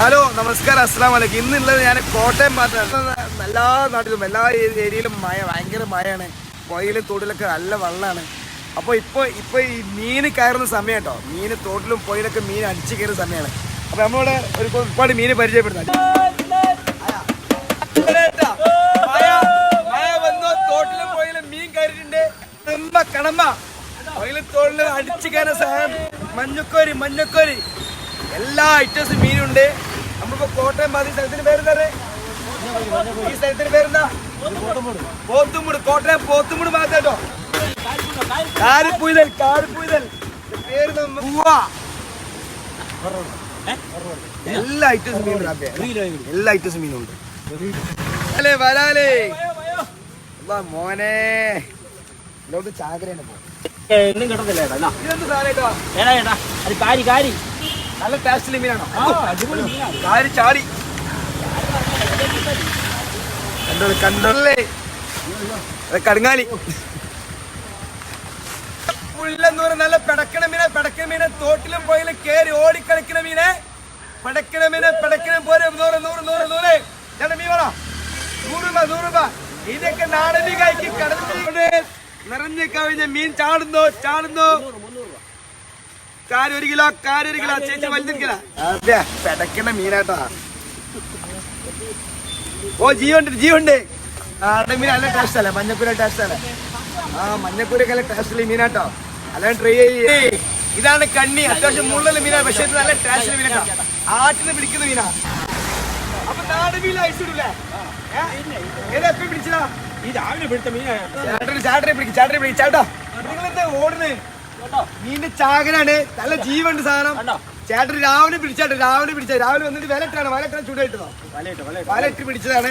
Hello നമസ്കാരം അസ്സാം വലൈക്കും ഇന്നുള്ളത് ഞാൻ കോട്ടയം ഭാഗത്താണ്. എല്ലാ നാട്ടിലും എല്ലാ ഏരിയയിലും മഴ ഭയങ്കര മഴയാണ്. പുഴയിലും തോട്ടിലൊക്കെ നല്ല വെള്ളമാണ്. അപ്പോൾ ഇപ്പോൾ ഇപ്പോൾ ഈ മീൻ കയറുന്ന സമയം കേട്ടോ. മീൻ തോട്ടിലും പുഴയിലൊക്കെ മീൻ അടിച്ചു കയറുന്ന സമയമാണ്. അപ്പോൾ നമ്മളിവിടെ ഒരു ഒരുപാട് മീൻ പരിചയപ്പെടുത്താം. തോട്ടിലും മീൻ അടിച്ചു കയറുന്ന സാധനം. മഞ്ഞക്കോരി മഞ്ഞക്കോരി. എല്ലാ ഐറ്റംസും മീനുണ്ട്. നമ്മളിപ്പോ കോട്ടയം പാതി സ്ഥലത്തിന് പേരുന്നേ ഈ സ്ഥലത്തിന് പേരെന്താ? പോത്തുമുട്. കോട്ടയം പോത്തുമുട് ഭാഗത്തേട്ടോ കാരിപ്പുയൽ കാരിപ്പുയൽ പേര്. എല്ലാ ഐറ്റംസും ആപ്പേ. എല്ലാ ഐറ്റംസും മീനുണ്ട് വരാലേ വരാലേ. മോനെ. ലോകത്ത് പോ. എന്നും എന്നാ. ഇതെന്ത് ഏടാ ഏട്ടാ അത് കാരി കാരി. നല്ല ടേസ്റ്റിലെ മീനാണോ. ആ അടിപൊളി മീനാണ്. കാരി ചാടി. കണ്ടോ കണ്ടല്ലേ അത് കടുങ്ങാലി. പുല്ലെന്ന് പറഞ്ഞ നല്ല പെടക്കണ മീനെ പെടക്കണ മീനെ. തോട്ടിലും പോയിലും കേറി ഓടിക്കളിക്കണ മീനെ. പെടക്കണ മീനെ പെടക്കണ പോലെ നൂറ് നൂറ് നൂറ് നൂറ്. ചേട്ടാ മീൻ വേണോ? നൂറ് രൂപ നൂറ് രൂപ. ഇതൊക്കെ നാടൻ കടൽ മീൻ കൊണ്ട് നിറഞ്ഞു കവിഞ്ഞ മീൻ ചാടുന്നു ചാടുന്നു. കാര് ഒരു കിലോ കാര് ഒരു കിലോ ചേച്ചി വലുതിരിക്കല അതെ പെടക്കണ മീനാട്ടാ. ഓ ജീവുണ്ട് ജീവുണ്ട്. ആടെ മീൻ നല്ല ടേസ്റ്റ് അല്ലേ? മഞ്ഞക്കൂര ടേസ്റ്റ് അല്ലേ? ആ മഞ്ഞക്കൂരൊക്കെ നല്ല ടേസ്റ്റിൽ മീനാട്ടോ. അല്ല ട്രൈ ചെയ്യേ. ഇതാണ് കണ്ണി. അത്യാവശ്യം മുള്ളുള്ള മീനാ. പക്ഷേ നല്ല ടേസ്റ്റിൽ മീനാട്ടോ. ആറ്റിന്ന് പിടിക്കുന്ന മീനാ. അപ്പൊ നാട് മീൻ അയച്ചിടൂലേ ഏതാ എപ്പോ പിടിച്ചതാ? ഈ രാവിലെ പിടിച്ച മീനാ. ചാട്ടറി ചാട്ടറി പിടിക്കും ചാട്ടറി പിടിക്കും. ചാട്ടോ നിങ്ങളെന്താ ഓടുന്നത് കേട്ടോ ചാകനാണ്. ചാകരാണ് നല്ല ജീവണ്ട് സാധനം? ചേട്ടൻ രാവിലെ പിടിച്ചാട്ടെ രാവിലെ പിടിച്ച രാവിലെ വന്നിട്ട് വിലട്ടാണ് വിലട്ടാണ് ചൂടായിട്ടതോ വലയിട്ട് പിടിച്ചതാണ്.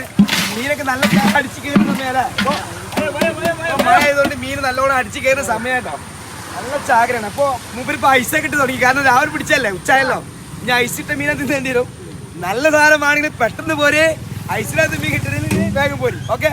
മീനൊക്കെ നല്ല അടിച്ചു കയറുന്ന ഇപ്പൊ മഴ ആയതുകൊണ്ട് മീൻ നല്ലോണം അടിച്ചു കയറുന്ന സമയമായിട്ടോ നല്ല ചാകരാണ് അപ്പൊ മുമ്പിൽ ഐസൊക്കെ ഇട്ട് തുടങ്ങി. കാരണം രാവിലെ പിടിച്ചല്ലേ ഉച്ചയല്ലോ ഇനി ഐസിട്ട മീനെ തിന്നേണ്ടി വരും നല്ല സാധനമാണെങ്കിൽ പെട്ടെന്ന് പോരെ. ഐസിനകത്ത് മീൻ കിട്ടുന്നതിന് വേഗം പോരും. ഓക്കെ